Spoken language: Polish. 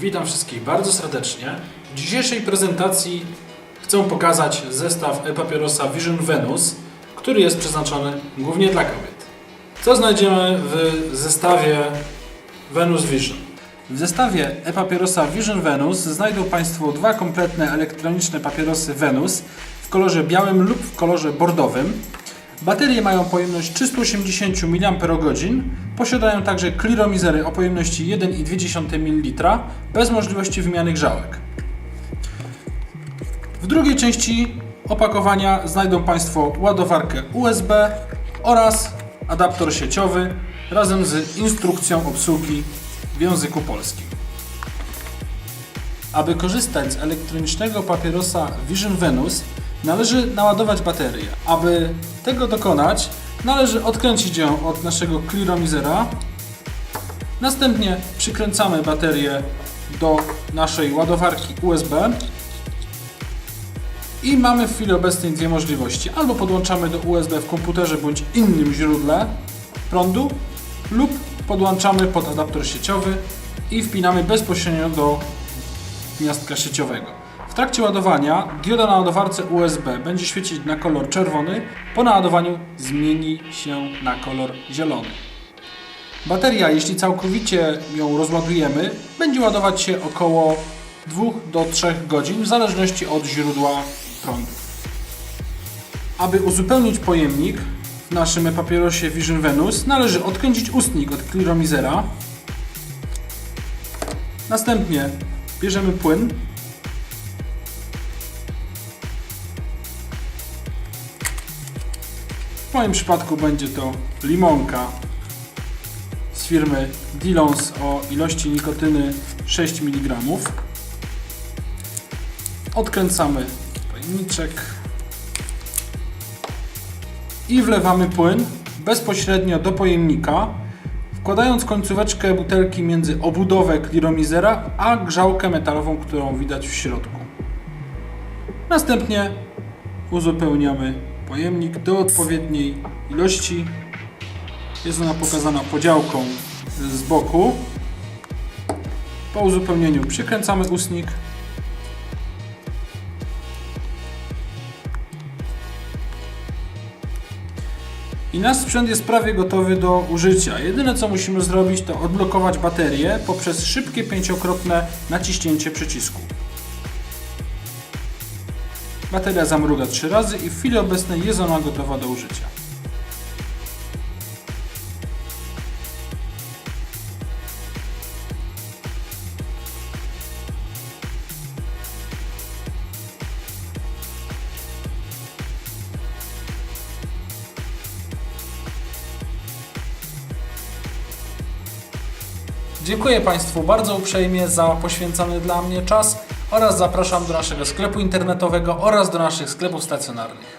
Witam wszystkich bardzo serdecznie. W dzisiejszej prezentacji chcę pokazać zestaw e-papierosa Vision Venus, który jest przeznaczony głównie dla kobiet. Co znajdziemy w zestawie Venus Vision? W zestawie e-papierosa Vision Venus znajdą Państwo dwa kompletne elektroniczne papierosy Venus w kolorze białym lub w kolorze bordowym. Baterie mają pojemność 380 mAh, posiadają także kliromizery o pojemności 1,2 ml bez możliwości wymiany grzałek. W drugiej części opakowania znajdą Państwo ładowarkę USB oraz adapter sieciowy razem z instrukcją obsługi w języku polskim. Aby korzystać z elektronicznego papierosa Vision Venus należy naładować baterię. Aby tego dokonać należy odkręcić ją od naszego kliromizera. Następnie przykręcamy baterię do naszej ładowarki USB i mamy w chwili obecnej dwie możliwości. Albo podłączamy do USB w komputerze bądź innym źródle prądu lub podłączamy pod adapter sieciowy i wpinamy bezpośrednio do gniazdka sieciowego. Trakcie ładowania dioda na ładowarce USB będzie świecić na kolor czerwony, po naładowaniu zmieni się na kolor zielony. Bateria, jeśli całkowicie ją rozładujemy, będzie ładować się około 2 do 3 godzin w zależności od źródła prądu. Aby uzupełnić pojemnik w naszym papierosie Vision Venus należy odkręcić ustnik od kliromizera. Następnie bierzemy płyn. W moim przypadku będzie to limonka z firmy Dillons o ilości nikotyny 6 mg. Odkręcamy pojemniczek i wlewamy płyn bezpośrednio do pojemnika, wkładając końcóweczkę butelki między obudowę kliromizera a grzałkę metalową, którą widać w środku. Następnie uzupełniamy pojemnik do odpowiedniej ilości. Jest ona pokazana podziałką z boku. Po uzupełnieniu przykręcamy ustnik I nasz sprzęt jest prawie gotowy do użycia. Jedyne co musimy zrobić to odblokować baterię poprzez szybkie pięciokrotne naciśnięcie przycisku. Bateria zamruga 3 razy i w chwili obecnej jest ona gotowa do użycia. Dziękuję Państwu bardzo uprzejmie za poświęcony dla mnie czas oraz zapraszam do naszego sklepu internetowego oraz do naszych sklepów stacjonarnych.